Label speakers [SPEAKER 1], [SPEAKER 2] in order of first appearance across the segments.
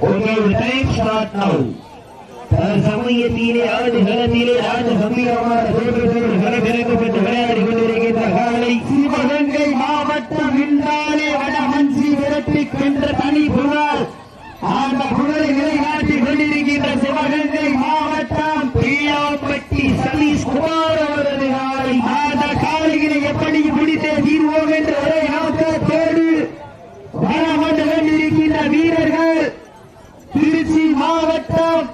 [SPEAKER 1] Okay, the time start சமயத்திலே ஆடு களத்திலே ராஜ கம்பீரமான தோற்றத்தோடு களமிறக்கப்பட்டு விளையாடி கொண்டிருக்கின்ற காலை
[SPEAKER 2] சிவகங்கை மாவட்டம் இன்றாலே வடமஞ்சி விரட்டி வென்ற தனி புகழ். அந்த புகழை நிலைநாட்டி கொண்டிருக்கின்ற சிவகங்கை மாவட்டம்
[SPEAKER 1] பிள்ளாப்பட்டி சதீஷ் குமார் அவரது காலை
[SPEAKER 2] அந்த காலையினை எப்படி பிடித்தே தீர்வோம் என்ற ஒரே நோக்கத்தோடு வளம் வந்து கொண்டிருக்கின்ற வீரர்கள் திருச்சி மாவட்டம்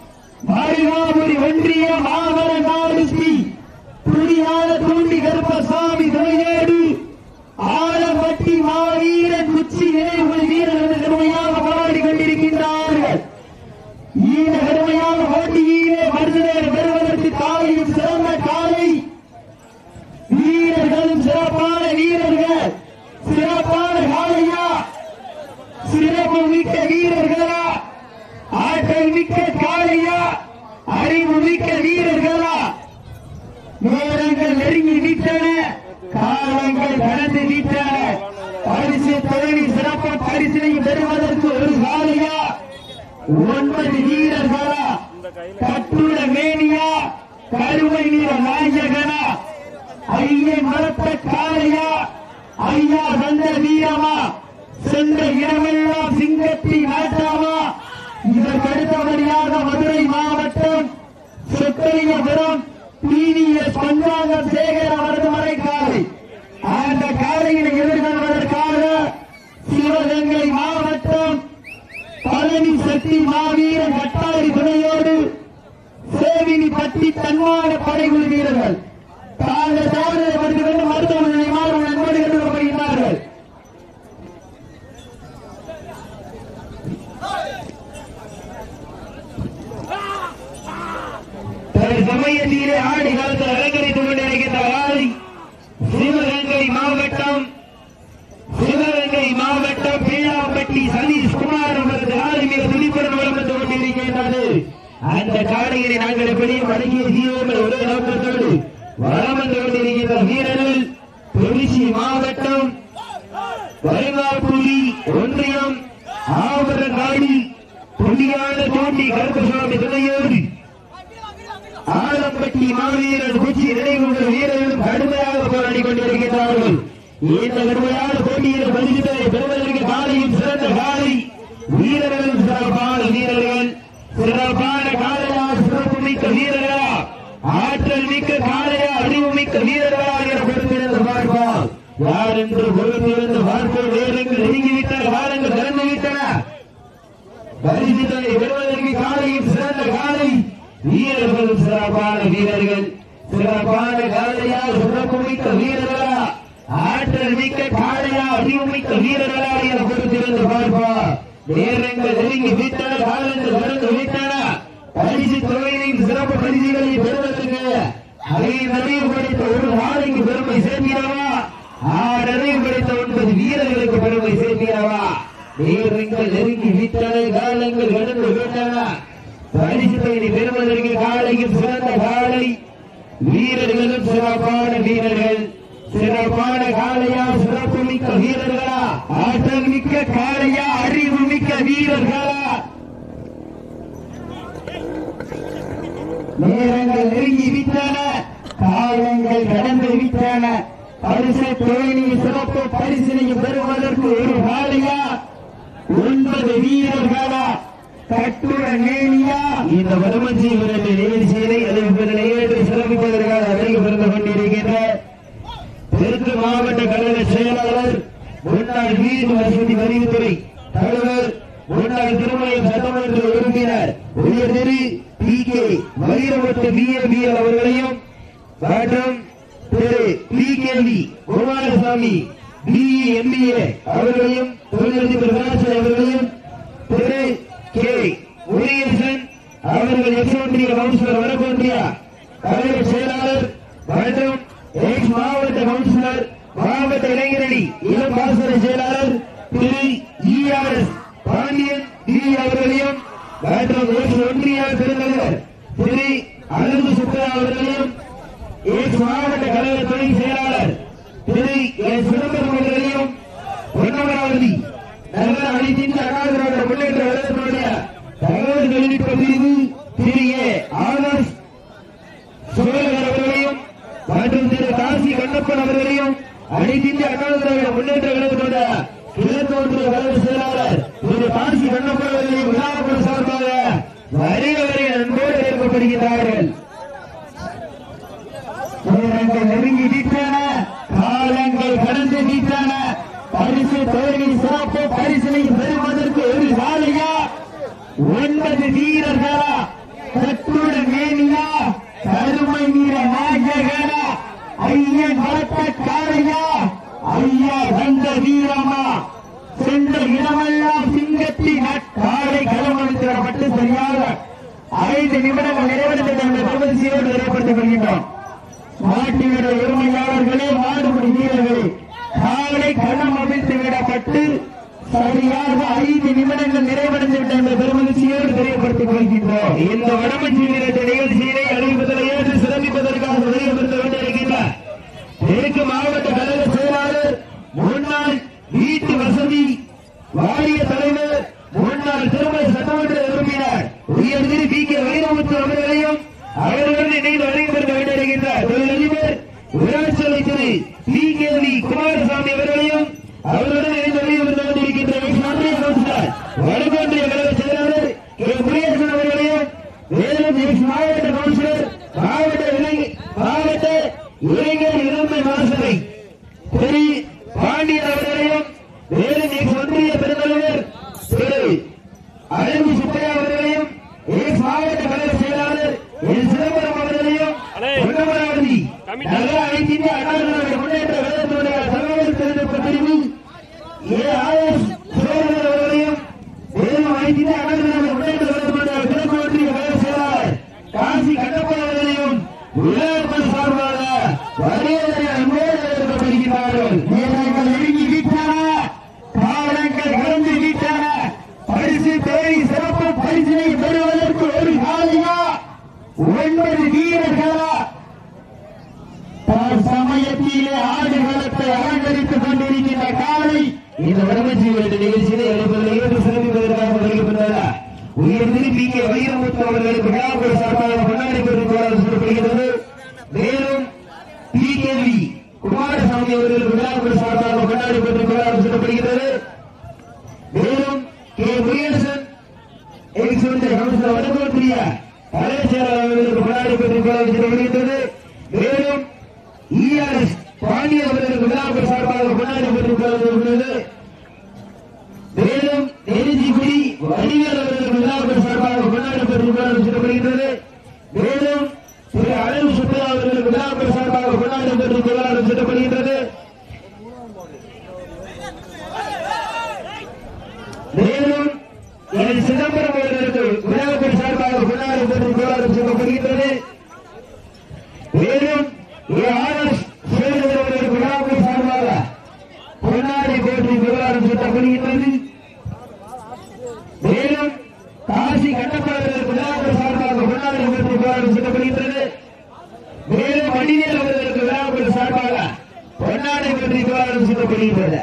[SPEAKER 2] மருகாபுரி ஒன்றிய மாவர நாடுசி துணியான தூண்டி கருப்பசாமி துணையோடு ஆலம்பட்டி மாவீரன் குச்சி நினைவு வீரர்கள் கடுமையாக போராடி கொண்டிருக்கின்றார்கள் இந்த கடுமையான போட்டியிலே மருதுநேர் பெறுவதற்கு காலையும் சிறந்த காலை வீரர்களும் சிறப்பான வீரர்கள் சிறப்பான காலையா சிறப்பு மிக்க வீரர்களா? ஆற்றல் மிக்க காளையா? அறிவு மிக்க வீரர்களா? நேரங்கள் நெருங்கி விட்டன காலங்கள் கடந்து விட்டன. பரிசு தொழில் சிறப்பு பரிசினை பெறுவதற்கு ஒரு காலையா ஒன்று வீரர்களா கட்டுட மேனியா கருவை நீர நாயகனா ஐயன் மரத்த காளையா ஐயா வந்த வீரமா சென்ற இடமெல்லாம் சிங்கத்தி நாட்டாமா இதற்கு அடுத்தபடியாக மதுரை மாவட்டம் சொத்தலிங்கபுரம் டிவிஎஸ் பஞ்சாங்கம் சேகர் அவரது மறைக்காலை. அந்த காலையினை எதிர்கொள்வதற்காக சிவகங்கை மாவட்டம் பழனி சக்தி மாவீரன் கட்டாரி துணையோடு சேவினி பட்டி தன்மான படைகுழு வீரர்கள். தாங்கள் சாதனை படித்து கொண்டு மருத்துவமனை மாறும் நண்பர்கள்
[SPEAKER 1] சமயத்திலே ஆடி காலத்தில் அலங்கரித்துக் கொண்டிருக்கின்ற காலை சிவகங்கை மாவட்டம் சிவகங்கை மாவட்டம் பிள்ளாம்பட்டி சதீஷ் குமார் அவரது காலை மிக துணிப்புடன் வளர்ந்து கொண்டிருக்கின்றது. அந்த காலையினை நாங்கள் எப்படியும் அடங்கிய ஜீவங்கள் ஒரு நோக்கத்தோடு வளம் வந்து கொண்டிருக்கின்ற வீரர்கள் திருச்சி மாவட்டம் வருங்காப்புலி ஒன்றியம் ஆவரங்காடி புள்ளியான தோண்டி கருப்பசாமி துணையோடு ஆலம்பட்டி மாவீரர் குச்சி நினைவுகள் வீரர்களும் கடுமையாக போராடி கொண்டிருக்கிறார்கள் இந்த கடுமையான போட்டியில் பரிசுகளை பெறுவதற்கு காலையும் சிறந்த காலை. வீரர்களும் சிறப்பான வீரர்கள். சிறப்பான காலையா சிறப்பு மிக்க வீரர்களா? ஆற்றல் மிக்க காலையா அறிவு மிக்க வீரர்களா என பொறுத்திருந்து பார்ப்பார். யார் என்று பொறுத்திருந்து பார்ப்போம் வீரர்கள் நெருங்கிவிட்டன வாரங்கள் திறந்துவிட்டன பரிசுகளை பெறுவதற்கு காலையும் சிறந்த காலை. வீரர்கள் சிறப்பான வீரர்கள் சிறப்பான காலையா சிறப்பு மிக்க வீரர்களா ஆற்றல் மிக்க காளையா அறிவுமிக்க வீரர்களா என பொறுத்திருந்து பார்ப்பா நேரங்கள் நெருங்கி விட்டன காலங்கள் கடந்து விட்டன. பரிசு தொகையினையும் சிறப்பு பரிசுகளை பெறுவதற்கு அதையை நிறைவு படைத்த ஒரு நாளைக்கு பெருமை சேர்க்கிறவா ஆறறிவு படைத்த ஒன்பது வீரர்களுக்கு பெருமை சேர்க்கிறவா நேரங்கள் நெருங்கி விட்டன காலங்கள் கடந்து விட்டன. பரிசு தொகையை பெறுவதற்கு காலையில் சிறந்த காலை. வீரர்களும் சிறப்பான வீரர்கள். சிறப்பான காலையா சிறப்பு மிக்க வீரர்களா? ஆற்றல் மிக்க காளையா அறிவு மிக்க வீரர்களா? நேரங்கள் நெருங்கி விட்டன. காலங்கள் கடந்து விட்டன. பரிசு தொழிலில் சிறப்பு பரிசினையும் பெறுவதற்கு ஒரு காலையா? ஒன்பது வீரர்களா? இந்த வருமஞ்சி விரட்டு நிகழ்ச்சியினை அறிவிப்பதனை ஏற்று சிறப்பிப்பதற்காக அறிவு பிறந்து கொண்டிருக்கின்ற தெற்கு மாவட்ட கழக செயலாளர் முன்னாள் வீடு வசதி வரிவுத்துறை தலைவர் முன்னாள் திருமணம் சட்டமன்ற உறுப்பினர் உயர் திரு பி கே வைரவத்து பிஎம்பிஎல் அவர்களையும் மற்றும் திரு P K V Kumaraswamy BE MBA அவர்களையும் தொழிலதிபர் ராஜன் அவர்களையும் திரு கே. முருகேசன் அவர்கள் எஸ் கவுன்சிலர் வடக்கொன்றிய கழக செயலாளர் மற்றும் எக்ஸ் மாவட்ட கவுன்சிலர் மாவட்ட இளைஞரணி இளம் பாசறை செயலாளர் திரு இஆர்எஸ் பாண்டியன் டி அவர்களையும் மற்றும் எக்ஸ் ஒன்றிய பெருந்தலைவர் திரு அருள் சுப்ரா அவர்களையும் எக்ஸ் மாவட்ட கழக துணை செயலாளர் திரு எஸ் சிதம்பரம் அவர்களையும் பொன்னமராவதி நகர அனைத்தின் அகாதிராவிட முன்னேற்ற கழகத்தினுடைய மற்றும் திரு காசி கண்ணப்பன் அவர்களையும் அனைத்து இந்திய அண்ணா திராவிட முன்னேற்ற கழகத்தோட கிழக்கு ஒன்றிய கழக செயலாளர் திரு காசி கண்ணப்பன் அவர்களையும் விழாக்குழு சார்பாக வருக வருக அன்போடு ஏற்கப்படுகிறார்கள்
[SPEAKER 2] நேரங்கள் நெருங்கி விட்டன காலங்கள் கடந்து விட்டன. பரிசு தோல்வி சிறப்பு பரிசனை பெறுவதற்கு ஒரு காலையா ஒன்பது வீரர்களா? கட்டுட மேனியா? கருமை நீர நாயகனா? ஐயன் வளர்த்த காளையா? ஐயா வந்த வீரமா? சென்ற இடமெல்லாம் சிங்கத்தின் காலை களமளித்திடப்பட்டு சரியாக ஐந்து நிமிடங்கள் நிறைவடைந்த பெருமதியோடு நிறைவேற்றிக் கொள்கின்றோம். நாட்டினுடைய உரிமையாளர்களே மாடுபடி வீரர்களே காவலை களம் அமைத்து விடப்பட்டு சரியாக ஐந்து நிமிடங்கள் நிறைவடைந்து விட்ட என்ற பெருமகிழ்ச்சியோடு தெரியப்படுத்திக் கொள்கின்றோம்.
[SPEAKER 1] இந்த வடமஞ்சி வீரத்த நிகழ்ச்சியினை அறிவிப்பதில் ஏற்று சிறப்பிப்பதற்காக வெளியிடப்பட்டு கொண்டிருக்கின்றார். தெற்கு மாவட்ட கழக செயலாளர் முன்னாள் வீட்டு வசதி வாரிய தலைவர் முன்னாள் திருமண சட்டமன்ற உறுப்பினர் உயர் பி கே வைரமுத்து அவர்களையும் அவர்களுடன் இணைந்து வருகின்ற விராட்சலை திரு பி குமாரசாமி அவர்களையும் அவருடன் இணைந்து வழங்கப்பட்டு கொண்டிருக்கின்ற ஒன்றிய கழக செயலாளர் கே முருகேசன் அவர்களையும் மேலும் எக்ஸ் மாவட்ட கவுன்சிலர் மாவட்ட இளை- மாவட்ட இளைஞர் இளமை மாசனை திரு பாண்டியன் அவர்களையும் மேலும் எக்ஸ் ஒன்றிய பெருந்தலைவர் திரு அழகு சுப்பையா அவர்களையும் எக்ஸ் மாவட்ட கழக செயலாளர் என் சிதம்பரம் அவர்களையும் பொன்னமராவதி நகர அனைத்து இந்திய அண்ணா திராவிட முன்னேற்ற கழகத்தினுடைய தகவல் தொழில்நுட்ப பிரிவு ஏ ஆர்.எஸ். சுரேந்திரன் அவர்களையும் மேலும் அனைத்து இந்திய அண்ணா திராவிட முன்னேற்ற கழகத்தினுடைய கிழக்கு ஒன்றிய கழக செயலாளர் காசி கண்ணப்பன் அவர்களையும் விழாக்கள் சார்பாக வரவேற்பை அன்போடு வரவேற்கப்படுகிறார்கள்
[SPEAKER 2] நேரங்கள் நெருங்கி விட்டன காலங்கள் கடந்து விட்டன பரிசு தேடி சிறப்பு பரிசினை பெறுவதற்கு ஒரு ஒன்பது வீரர்களா? சமயத்திலே ஆடுகளத்தை அலங்கரித்துக் கொண்டிருக்கின்ற காலை
[SPEAKER 1] இந்த வடமஞ்சி விளையாட்டு நிகழ்ச்சியினை உயர் கே வைரமுத்து அவர்களுக்கு விழாக்குழு சார்பாக கொண்டாடி சொல்லப்படுகிறது மேலும் பி கே வி குமாரசாமி அவர்களுக்கு விழாக்குழு சார்பாக கொண்டாடி சொல்லப்படுகிறது மேலும் கே முருகேசன் எக்ஸ் கவுன்சிலர் செயலாளர் அவர்களுக்கு மேலும் இஆர்எஸ் அவர்களுக்கு விழாக்குழு சார்பாக கொண்டாடி பெற்றுக் கொள்ளப்படுகிறது மேலும் நெருஞ்சிக்குடி வடிவேல் அவர்களுக்கு விழாக்குழு சார்பாக கொண்டாடி பெற்றுக் சொல்லப்படுகிறது மேலும் திரு அழகு சுப்பையா அவர்களுக்கு விழாக்குழு சார்பாக கொண்டாடி பெற்றுக் சொல்லப்படுகிறது மேலும் என் சிதம்பரம் அவர்களுக்கு விழாக்குழு சார்பாக கொண்டாடி பெற்றுக் சொல்லப்படுகிறது மேலும் ஆர்எஸ் சேகர் அவர்களுக்கு விழாக்குழு சார்பாக பொன்னாடி போற்றி விவகாரம் சுட்டப்படுகின்றது மேலும் காசி கட்டப்பாளர்கள் விழாக்குழு சார்பாக பொன்னாடி போற்றி விவகாரம் சுட்டப்படுகின்றது மேலும் வடிவேல் அவர்களுக்கு விழாக்குழு சார்பாக பொன்னாடி போற்றி விவகாரம் சுட்டப்படுகின்றது சீனியர்கள் கைதட்டுங்கள் வீரர்களை உற்சாகப்படுத்துங்கள் நேரங்கள் நெருங்கி விட்டன காலங்கள் கடந்து விட்டன பரிசு தொகை பெறுவதற்கு காலையில் சிறந்த காலை வீரர்கள் சிறப்பான வீரர்கள் சிறப்பான காலைக்கு பெருமை சேர்த்தினவா சிறப்பு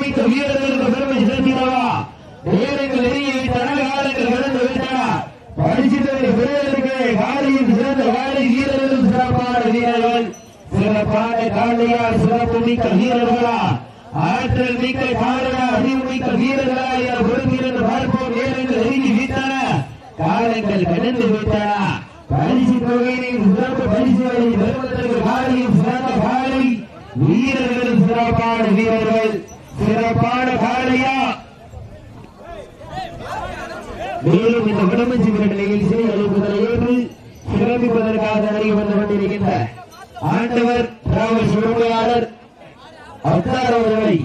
[SPEAKER 1] மிக்க வீரர்களுக்கு பெருமை சேர்த்தினவா நேரங்கள் நெருங்கி விட்டன காலங்கள் கடந்து விட்டன பரிசு தொகை பெறுவதற்கு காலையில் சிறந்த காலை வீரர்கள் சிறப்பான வீரர்கள். சிறப்பான காலையால் சிறப்பு மிக்க வீரர்களா? ஆற்றல் மிக்க காலையா அறிவு மிக்க வீரர்களா? என பொறுப்பிருந்து பார்ப்போம். நேரங்கள் நெருங்கி விட்டன காலங்கள் கடந்து விட்டன. பரிசு தொகையின் சிறப்பு பரிசுகளை பெறுவதற்கு காலையும் சிறந்த காலை. வீரர்களும் சிறப்பான வீரர்கள். சிறப்பான காலையா மேலும் இந்த விடமஞ்சி விரட்டு நிகழ்ச்சியை அழைப்பதை ஏற்று சிறப்பிப்பதற்காக அறிய வந்து கொண்டிருக்கின்ற ஆண்டவர் டிராவல்ஸ் அப்தார் அவர்களை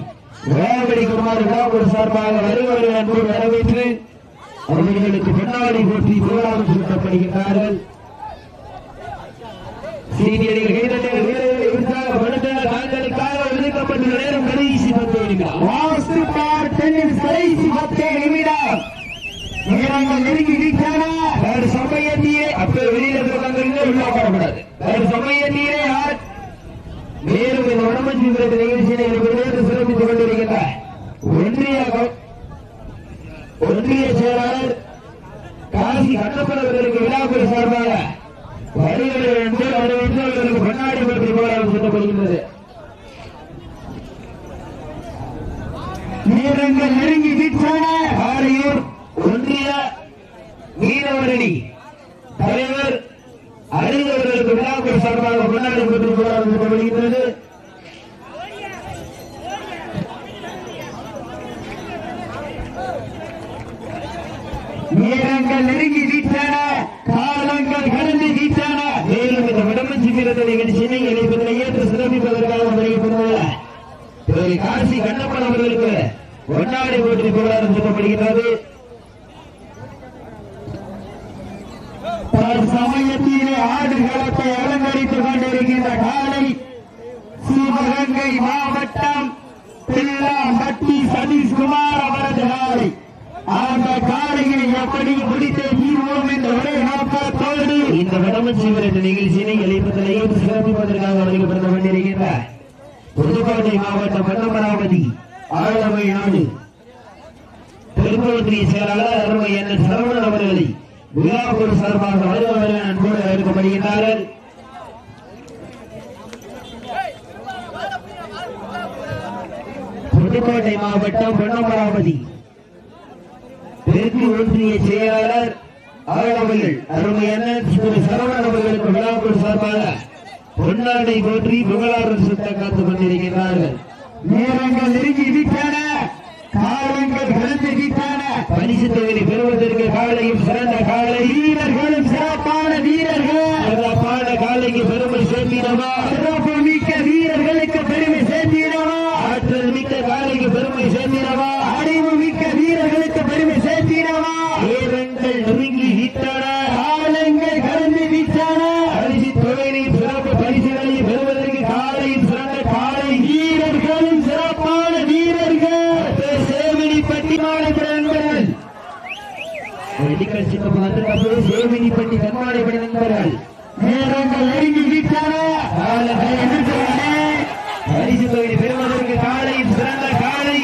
[SPEAKER 1] வேகடி குமார் விழாக்குழு சார்பாக வருவர்கள் அன்போடு வரவேற்று அவர்களுக்கு பொன்னாடி போற்றி விழாவில் சுட்டப்படுகின்றார்கள் சீனியர்கள் வீரர்களை உற்சாகப்படுத்த தாங்களுக்காக ஒதுக்கப்பட்டுள்ள நேரம் கடைசி பத்து நிமிடம்.
[SPEAKER 2] கடைசி பத்தே நிமிடம். மகிழாங்கள் நெருங்கி நிற்கானா வேறு சமயத்திலே அப்ப வெளியில இருக்கிறவங்க
[SPEAKER 1] உள்ள உட்காரக்கூடாது. வேறு சமயத்திலே யார்? மேலும் இந்த வடமஞ்சி நிகழ்ச்சியினை வெவ்வேறு சிறப்பித்துக் கொண்டிருக்கின்ற ஒன்றிய ஒன்றிய செயலாளர் காசி கண்ணப்பன் அவர்களுக்கு விழாக்குழு சார்பாக
[SPEAKER 2] நேரங்கள் நெருங்கி விட்டன காலங்கள் கடந்து விட்டன
[SPEAKER 1] மேலும் இந்த விடமஞ்சி வீரர்கள் நிகழ்ச்சியினை இணைப்பதனை ஏற்று சிறப்பிப்பதற்காக வருகின்றது திரு காசி கண்ணப்பன் அவர்களுக்கு ஒன்னாடி போட்டி போராட்டம் சொல்லப்படுகிறது
[SPEAKER 2] சமயத்திலே ஆடுகளத்தை அலங்கரித்துக் கொண்டிருக்கின்ற காலை சிவகங்கை மாவட்டம் பில்லாம்பட்டி சதீஷ்குமார் அவரது காலை. அந்த காலையை எப்படி முடித்து தீர்வோம் என்ற ஒரே நோக்கத்தோடு
[SPEAKER 1] இந்த விடமஞ்சி என்ற நிகழ்ச்சியினை இணைப்பதனை ஏற்று சிறப்பிப்பதற்காக வருகிறது கொண்டிருக்கின்ற புதுக்கோட்டை மாவட்டம் வண்ணமராவதி ஆழமை நாடு திருப்பூர் செயலாளர் அருமை என் சரவணன் அவர்களை விழாப்பூர் சார்பாக வருபவர்கள் அன்போடு அழைக்கப்படுகின்றார்கள். புதுக்கோட்டை மாவட்டம் பொன்னமராவதி தெற்கு ஒன்றிய செயலாளர் ஆழமையில் அருமையான திரு சரவணன் அவர்களுக்கு விழாக்குழு சார்பாக பொன்னாடை போற்றி புகழாரம் சுத்த காத்துக் கொண்டிருக்கிறார்கள்
[SPEAKER 2] நேரங்கள் நெருங்கி விட்டன காலங்கள் கடந்து விட்டன.
[SPEAKER 1] பரிசு தொகையை பெறுவதற்கு காலையும் சிறந்த காலை
[SPEAKER 2] வீரர்களும் சிறப்பான வீரர்கள்
[SPEAKER 1] சிறப்பான காலைக்கு பெருமை சேர்த்திடவா
[SPEAKER 2] சிறப்பு மிக்க வீரர்களுக்கு பெருமை சேர்த்திடவா
[SPEAKER 1] ஆற்றல் மிக்க காலைக்கு பெருமை சேர்த்திடவா
[SPEAKER 2] அறிவு மிக்க வீரர்களுக்கு பெருமை சேர்த்திடவா
[SPEAKER 1] நேரங்கள் நெருங்கி விட்டன
[SPEAKER 2] காலங்கள் கடந்து விட்டன
[SPEAKER 1] பரிசு தொகையை சிறப்பு பரிசுகளை பெறுவதற்கு காலையும் சிறந்த காலை
[SPEAKER 2] வீரர்களும் சிறப்பான வீரர்கள்
[SPEAKER 1] சேவினி பட்டி மாலைப்பட நண்பர்கள் வெடிக்கல் சின்ன பார்த்து சேவினி பட்டி கண்மாலைப்பட நண்பர்கள்.
[SPEAKER 2] நேரங்கள் நெருங்கி விட்டன
[SPEAKER 1] பரிசு தொகுதி பெறுவதற்கு காலை சிறந்த காலை.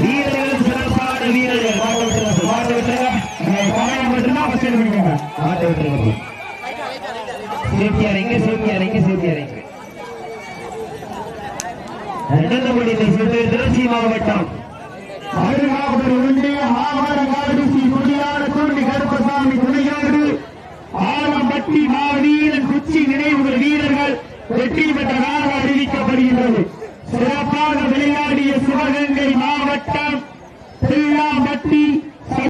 [SPEAKER 1] வீரர்கள் சிறப்பான வீரர்கள். மாட்ட விட்டுருங்க
[SPEAKER 2] காயம் மட்டும்தான் first aid பண்ணிக்கோங்க.
[SPEAKER 1] மாட்ட விட்டுருங்க சேஃப்டி அறைங்க சேஃப்டி அறைங்க சேஃப்டி அறைங்க நடந்தபடி திருச்சி மாவட்டம்.
[SPEAKER 2] பாதுகாப்பு ஒன்றிய மாவட்ட காவடி ஸ்ரீ பட்டி மாவீரன் குச்சி நினைவுகள் வீரர்கள் வெற்றி பெற்றதாக அறிவிக்கப்படுகின்றது. சிறப்பாக விளையாடிய சிவகங்கை மாவட்டம் திருவிழாம்பட்டி